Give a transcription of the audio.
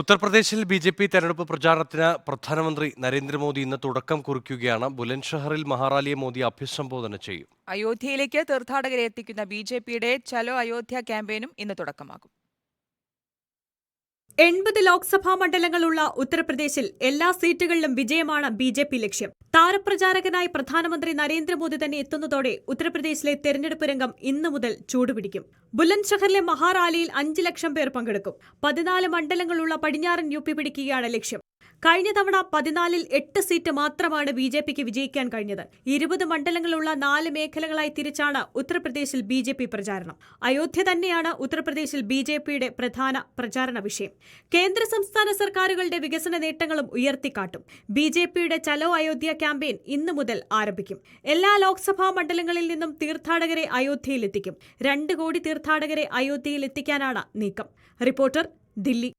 ഉത്തർപ്രദേശിൽ B J P തെരഞ്ഞെടുപ്പ് പ്രചാരണത്തിന് പ്രധാനമന്ത്രി നരേന്ദ്രമോദി ഇന്ന് തുടക്കം കുറിക്കുകയാണ്. ബുലൻഷഹറിൽ മഹാറാലിയെ മോദി അഭിസംബോധന ചെയ്യും. അയോധ്യയിലേക്ക് തീർത്ഥാടകരെ എത്തിക്കുന്ന ബി ജെ പിയുടെ ചലോ അയോധ്യ ക്യാമ്പയിനും ഇന്ന് തുടക്കമാകും. എൺപത് ലോക്സഭാ മണ്ഡലങ്ങളുള്ള ഉത്തർപ്രദേശിൽ എല്ലാ സീറ്റുകളിലും വിജയമാണ് ബി ജെ പി ലക്ഷ്യം. താരപ്രചാരകനായി പ്രധാനമന്ത്രി നരേന്ദ്രമോദി തന്നെ എത്തുന്നതോടെ ഉത്തർപ്രദേശിലെ തെരഞ്ഞെടുപ്പ് രംഗം ഇന്നു മുതൽ ചൂടുപിടിക്കും. ബുലന്ദ്ഷഹറിലെ മഹാറാലിയിൽ അഞ്ച് ലക്ഷം പേർ പങ്കെടുക്കും. പതിനാല് മണ്ഡലങ്ങളുള്ള പടിഞ്ഞാറൻ യു പി പിടിക്കുകയാണ് ലക്ഷ്യം. കഴിഞ്ഞ തവണ പതിനാലിൽ എട്ട് സീറ്റ് മാത്രമാണ് ബി ജെ പിക്ക് വിജയിക്കാൻ കഴിഞ്ഞത്. ഇരുപത് മണ്ഡലങ്ങളുള്ള നാല് മേഖലകളായി തിരിച്ചാണ് ഉത്തർപ്രദേശിൽ ബി ജെ പി പ്രചാരണം. അയോധ്യ തന്നെയാണ് ഉത്തർപ്രദേശിൽ ബി ജെ പിയുടെ പ്രധാന പ്രചാരണ വിഷയം. കേന്ദ്ര സംസ്ഥാന സർക്കാരുകളുടെ വികസന നേട്ടങ്ങളും ഉയർത്തിക്കാട്ടും. ബി ജെ പിയുടെ ചലോ അയോധ്യ ക്യാമ്പയിൻ ഇന്നു മുതൽ ആരംഭിക്കും. എല്ലാ ലോക്സഭാ മണ്ഡലങ്ങളിൽ നിന്നും തീർത്ഥാടകരെ അയോധ്യയിലെത്തിക്കും. രണ്ട് കോടി തീർത്ഥാടകരെ അയോധ്യയിൽ എത്തിക്കാനാണ് നീക്കം. റിപ്പോർട്ടർ ദില്ലി.